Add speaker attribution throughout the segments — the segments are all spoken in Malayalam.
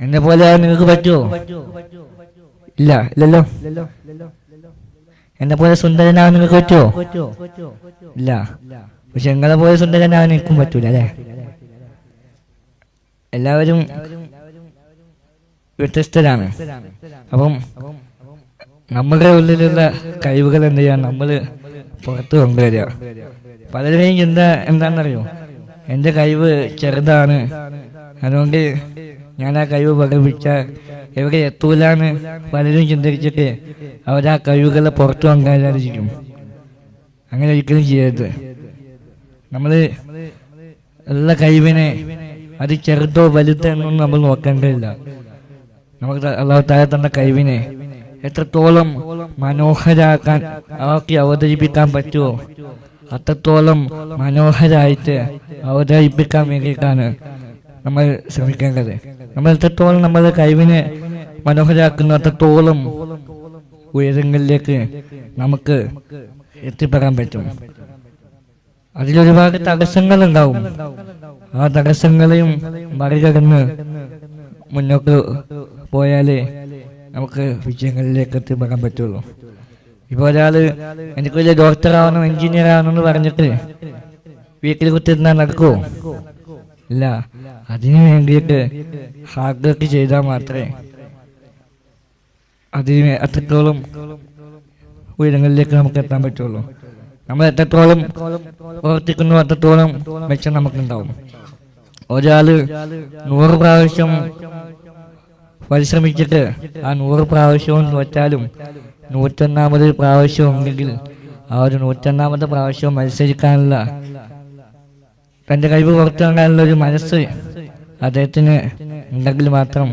Speaker 1: എന്നെ പോലെ നിങ്ങൾക്ക് പറ്റുമോ ഇല്ല ഇല്ലല്ലോ. എന്നെ പോലെ സുന്ദരനാവാൻ നിങ്ങൾക്ക് പറ്റുമോ ഇല്ല. പക്ഷെ നിങ്ങളെ പോലെ സുന്ദരനാവാൻ എനിക്കും പറ്റൂല അല്ലേ? എല്ലാവരും വ്യത്യസ്തരാണ്. അപ്പം നമ്മുടെ ഉള്ളിലുള്ള കഴിവുകൾ എന്ത് ചെയ്യാൻ നമ്മൾ പുറത്ത് കൊണ്ടുവരിക. പലരുടെയും ചിന്ത എന്താണെന്നറിയോ? എന്റെ കഴിവ് ചെറുതാണ്. അതുകൊണ്ട് ഞാൻ ആ കഴിവ് പ്രകടിപ്പിച്ച എവിടെ എത്തൂലാന്ന് പലരും ചിന്തിച്ചിട്ട് അവരാ കഴിവുകളെ പുറത്തു കൊണ്ടുവരാതിരിക്കും അങ്ങനെ ഒരിക്കലും ചെയ്യരുത്. നമ്മൾ ഉള്ള കഴിവിനെ അത് ചെറുതോ വലുതോ എന്നൊന്നും നമ്മൾ നോക്കേണ്ടതില്ല. നമുക്ക് അള്ളാഹു താഴെ തന്ന കഴിവിനെ എത്രത്തോളം മനോഹരാക്കാൻ അവർക്ക് അവതരിപ്പിക്കാൻ പറ്റുമോ അത്രത്തോളം മനോഹരായിട്ട് അവതരിപ്പിക്കാൻ വേണ്ടിയിട്ടാണ് നമ്മൾ ശ്രമിക്കേണ്ടത്. നമ്മൾ എത്രത്തോളം നമ്മുടെ കഴിവിനെ മനോഹരാക്കുന്നു അത്രത്തോളം ഉയരങ്ങളിലേക്ക് നമുക്ക് എത്തിപ്പെടാൻ പറ്റും. അതിലൊരുപാട് തടസ്സങ്ങൾ ഉണ്ടാവും ആ തടസ്സങ്ങളെയും മറികടന്ന് മുന്നോട്ട് പോയാലേ നമുക്ക് വിജയങ്ങളിലേക്ക് എത്തിപ്പെടാൻ പറ്റുള്ളൂ. ഇപ്പൊ ഒരാൾ എനിക്ക് വലിയ ഡോക്ടർ ആവണം എഞ്ചിനീയർ ആവണം എന്ന് പറഞ്ഞിട്ട് വീട്ടിൽ കുത്തിരുന്നാൽ നടക്കുമോ ഇല്ല. അതിനു വേണ്ടിയിട്ട് ഹാർഡ് വർക്ക് ചെയ്താൽ മാത്രമേ അതിന് അത്രത്തോളം ഉയരങ്ങളിലേക്ക് നമുക്ക് എത്താൻ പറ്റുള്ളൂ. നമ്മൾ എത്രത്തോളം പ്രവർത്തിക്കുന്നു അത്രത്തോളം മെച്ചം നമുക്കുണ്ടാവും. ഒരാൾ നൂറ് പ്രാവശ്യം പരിശ്രമിച്ചിട്ട് ആ നൂറ് പ്രാവശ്യവും തോറ്റാലും നൂറ്റൊന്നാമത് പ്രാവശ്യം ഉണ്ടെങ്കിൽ ആ ഒരു നൂറ്റൊന്നാമത്തെ പ്രാവശ്യം മത്സരിക്കാനുള്ള തന്റെ കഴിവ് പുറത്തിറങ്ങാനുള്ള ഒരു മനസ്സ് അദ്ദേഹത്തിന് ഉണ്ടെങ്കിൽ മാത്രം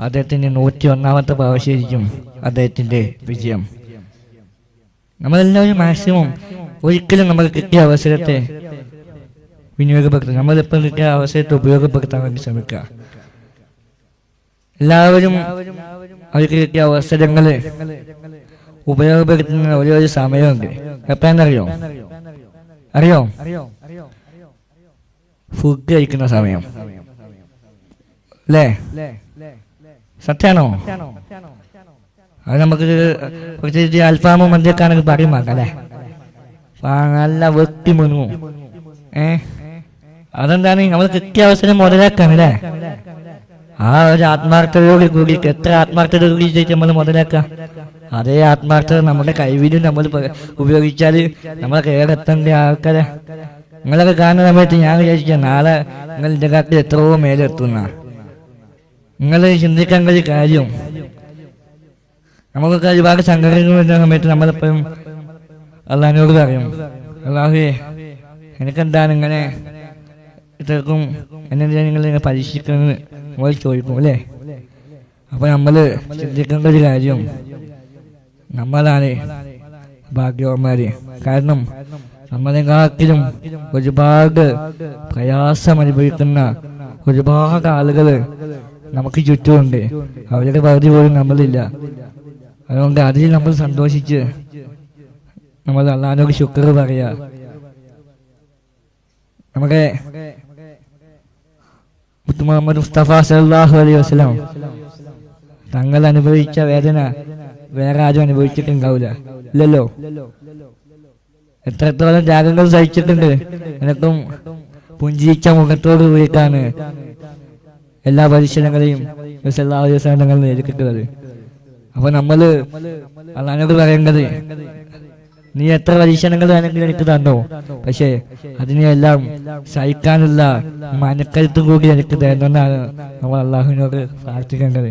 Speaker 1: അദ്ദേഹത്തിന് നൂറ്റി ഒന്നാമത്തെ പ്രാവശ്യമായിരിക്കും അദ്ദേഹത്തിന്റെ വിജയം. നമ്മളെല്ലാവരും മാക്സിമം ഒരിക്കലും നമ്മൾ കിട്ടിയ അവസരത്തെ വിനിയോഗപ്പെടുത്തുക നമ്മളിപ്പോൾ കിട്ടിയ അവസരത്തെ ഉപയോഗപ്പെടുത്താൻ വേണ്ടി ശ്രമിക്കുക. എല്ലാവരും അവർക്ക് കിട്ടിയ അവസരങ്ങൾ ഉപയോഗപ്പെടുത്തുന്ന ഒരേ ഒരു സമയമുണ്ട്. അറിയോ അറിയോ? ഫുഡ് കഴിക്കുന്ന സമയം. അല്ലേ സത്യാണോ? അത് നമുക്ക് പ്രത്യേകിച്ച് അൽഫാമും മന്തിയൊക്കെയാണെങ്കിൽ പറയും വേണ്ട അല്ലേ നല്ല വെട്ടി മുങ്ങും. ഏ? അതെന്താണ്? നമ്മൾ കൃത്യ അവസരം മുതലാക്കാണ് അല്ലേ ആ ഒരു ആത്മാർത്ഥതയോട് കൂടി എത്ര ആത്മാർത്ഥത കൂടി നമ്മൾ മുതലാക്കാം. അതേ ആത്മാർത്ഥത നമ്മുടെ കഴിവിലും നമ്മൾ ഉപയോഗിച്ചാൽ നമ്മളെ കേരളത്തിന്റെ ആൾക്കാരെ നിങ്ങളൊക്കെ കാണുന്ന സമയത്ത് ഞാൻ വിചാരിച്ച നാളെ നിങ്ങൾ കാട്ടിൽ എത്രയോ മേലെത്തുന്ന നിങ്ങൾ ചിന്തിക്കാൻ കഴിയും കാര്യം. നമുക്കൊക്കെ ഒരുപാട് സംഘടനകൾ വരുന്ന സമയത്ത് നമ്മളെപ്പോഴും അള്ളഹാനോട് പറയും അള്ളാഹുവേ എനിക്കെന്താണ് ഇങ്ങനെ ഇത്രക്കും എന്നെന്താ നിങ്ങൾ ഇങ്ങനെ പരീക്ഷിക്കുന്നത്? നമ്മൾ ചോദിക്കും അല്ലേ? അപ്പൊ നമ്മൾ ചിന്തിക്കേണ്ട ഒരു കാര്യം നമ്മളാണ് ഭാഗ്യവന്മാര്. കാരണം നമ്മളെക്കാട്ടിലും ഒരുപാട് പ്രയാസം അനുഭവിക്കുന്ന ഒരുപാട് ആളുകൾ നമുക്ക് ചുറ്റുമുണ്ട്. അവരുടെ പകുതി പോലും നമ്മളില്ല. അതുകൊണ്ട് അതിൽ നമ്മൾ സന്തോഷിച്ച് നമ്മൾ അള്ളഹാനോട് ശുക്ർ പറയാ. നമ്മുടെ മുഹമ്മദ് മുസ്തഫ സല്ലല്ലാഹു അലൈഹി വസല്ലം തങ്ങൾ അനുഭവിച്ച വേദന വേറെ ആരും അനുഭവിച്ചിട്ടുണ്ടാവില്ല. ഇല്ലല്ലോ? എത്രത്തോളം ത്യാഗങ്ങൾ സഹിച്ചിട്ടുണ്ട്? എന്നിട്ടും പുഞ്ചിരിച്ച മുഖത്തോട് കൂടിയിട്ടാണ് എല്ലാ പരിശീലനങ്ങളെയും തങ്ങൾ നേരിട്ടിട്ടുള്ളത് അപ്പൊ നമ്മൾ അള്ളഹാനോട് പറയേണ്ടത് നീ എത്ര പരീക്ഷണങ്ങൾ വേണമെങ്കിലും എനിക്ക് തന്നോ? പക്ഷേ അതിനെയെല്ലാം സഹിക്കാനുള്ള മനക്കരുത്തും കൂടി എനിക്ക് തരണമെന്നാണ് നമ്മൾ അള്ളാഹുവിനോട് പ്രാർത്ഥിക്കേണ്ടത്.